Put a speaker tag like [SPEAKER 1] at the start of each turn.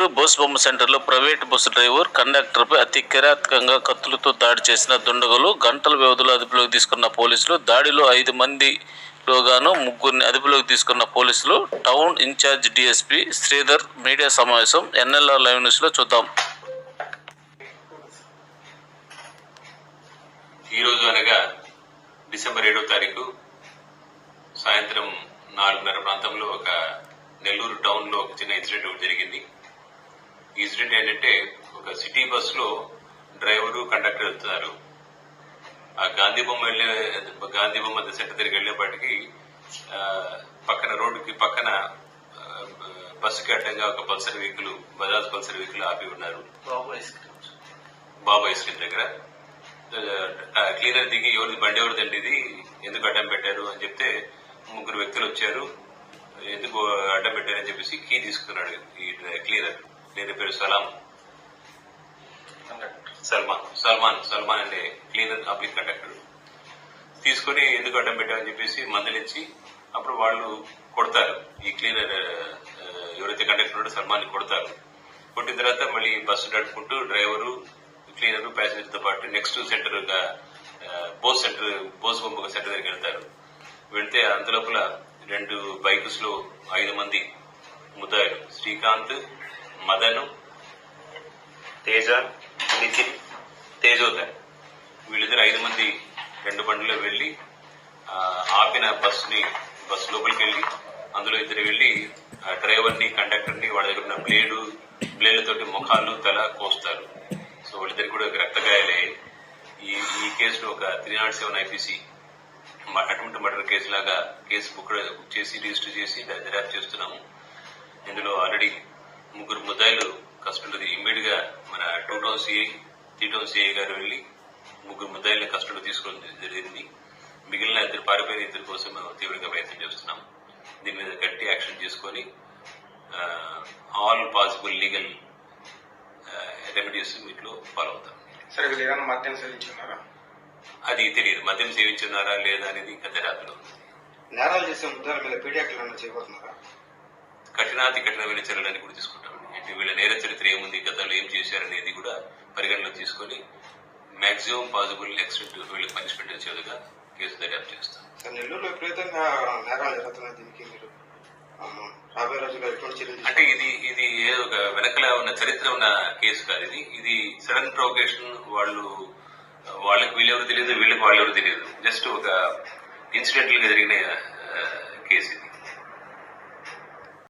[SPEAKER 1] నెల్లూరు బోస్ బొమ్మ సెంటర్లో private bus driver కండక్టర్పై అతి కిరాతకంగా కత్తులతో దాడి చేసిన దుండగులు గంటల వ్యవధిలో అదుపులోకి తీసుకున్న పోలీసులు దాడిలో ఐదు మంది లోగాను ముగ్గురిని అదుపులోకి తీసుకున్న పోలీసులు town incharge DSP Sridhar media సమావేశం ఎన్ఎల్ఆర్ లైవ్ న్యూస్లో చూద్దాం.
[SPEAKER 2] ఈ రోజు అనగా డిసెంబర్ ఏడో తారీఖు సాయంత్రం నాలుగున్నర ప్రాంతంలో ఒక నెల్లూరు టౌన్లో ఒక చిన్న ఇన్సిడెంట్ ఒకటి జరిగింది. ఇన్సిడెంట్ ఏంటంటే ఒక సిటీ బస్లో డ్రైవరు కండక్టర్ వెళ్తున్నారు. ఆ గాంధీ బొమ్మ వెళ్ళే గాంధీ బొమ్మ సెంటర్ దగ్గరికి వెళ్ళేపాటికి పక్కన రోడ్డుకి పక్కన బస్సుకి అడ్డంగా ఒక Pulsar vehicle Bajaj Pulsar vehicle ఆపి ఉన్నారు. బాబు ఐస్ క్రీమ్ దగ్గర. క్లీనర్ దిగి ఎవరిది బండి ఎవరిదండి ఇది? ఎందుకు అడ్డం పెట్టారు అని చెప్తే ముగ్గురు వ్యక్తులు వచ్చారు. ఎందుకు అడ్డం పెట్టారని చెప్పేసి కీ తీసుకున్నాడు ఈ క్లీనర్. క్లీనర్ పేరు సలాం. సల్మాన్ సల్మాన్ సల్మాన్ అనే క్లీనర్ పబ్లిక్ కండక్టర్. తీసుకొని ఎందుకు అడ్డం పెట్టామని చెప్పేసి మందలించి అప్పుడు వాళ్ళు కొడతారు. ఈ క్లీనర్ ఎవరైతే కండక్టర్ సల్మాన్ కొడతారు. కొట్టిన తర్వాత మళ్ళీ బస్సు నడుపుకుంటూ డ్రైవరు క్లీనర్ ప్యాసింజర్తో పాటు next centre Bose centre Bose బొమ్మ సెంటర్ దగ్గరికి వెళ్తారు. వెళ్తే అంతలోపల రెండు బైక్స్లో ఐదు మంది ముద్దాయిలు. శ్రీకాంత్ మదను తేజ నితిన్ తేజోదర్. వీళ్ళిద్దరు ఐదు మంది రెండు బండిలో వెళ్ళి ఆపిన బస్సుని బస్సు లోపలికి వెళ్ళి అందులో ఇద్దరు వెళ్ళి ఆ కండక్టర్ని వాళ్ళ దగ్గర ఉన్న బ్లేడు బ్లేడ్లతోటి ముఖాలు తల కోస్తారు. సో వాళ్ళిద్దరికి కూడా రక్త గాయాలయ్యాయి ఈ ఈ కేసులో ఒక త్రీ నాట్ సెవెన్ ఐపీసీ అటువంటి మర్డర్ కేసు లాగా కేసు బుక్ బుక్ చేసి రిజిస్టర్ చేసి దర్యాప్తు చేస్తున్నాము. ఇందులో ఆల్రెడీ ముగ్గురు ముద్దాయిలు కస్టడీ ఇమ్మీడియట్గా మన two town CI three town CI గారు వెళ్ళి ముగ్గురు ముద్దాయిల్ని కస్టడీ తీసుకోవడం జరిగింది. మిగిలిన ఇద్దరు పారిపోయిన ఇద్దరి కోసం మేము తీవ్రంగా ప్రయత్నం చేస్తున్నాం. దీని మీద గట్టి యాక్షన్ తీసుకొని ఆల్ పాసిబుల్ లీగల్ రెమెడీస్ వీటిలో ఫాలో అవుతాం.
[SPEAKER 3] సరే వీళ్ళు ఏదైనా మద్యం సేవించున్నారా
[SPEAKER 2] అది తెలియదు. మద్యం సేవించున్నారా లేదా అనేది దర్యాప్తులో ఉంది.
[SPEAKER 3] నేరాలు చేసే ముద్దాల మీద పీడియాక్లు చేయబోతున్నారా?
[SPEAKER 2] కఠినాతి కఠినమైన చర్యలని కూడా తీసుకుంటామండి అంటే వీళ్ళ నేర చరిత్ర ఏముంది గతంలో ఏం చేశారనేది కూడా పరిగణలో తీసుకొని మాక్సిమం పాసిబుల్ ఎక్స్టెంట్ వీళ్ళకి పనిష్మెంట్ వచ్చేదిగా కేసు దర్యాప్తు చేస్తాం
[SPEAKER 3] సార్ నెల్లూరులో విపరీతంగా నేరాలు జరుగుతున్నాయి దీనికి మీరు ఆ, రాబోయే రోజుల్లో ఎటువంటి చర్యలు
[SPEAKER 2] అంటే ఇది ఇది ఏదో ఒక వెనకల ఉన్న చరిత్ర ఉన్న కేసు కాదు ఇది. ఇది సడన్ ప్రొవకేషన్ వాళ్ళు వాళ్ళకి వీళ్ళెవరు తెలియదు వీళ్ళకి వాళ్ళెవరు తెలియదు. జస్ట్ ఒక ఇన్సిడెంటల్గా జరిగిన కేసు ఇది.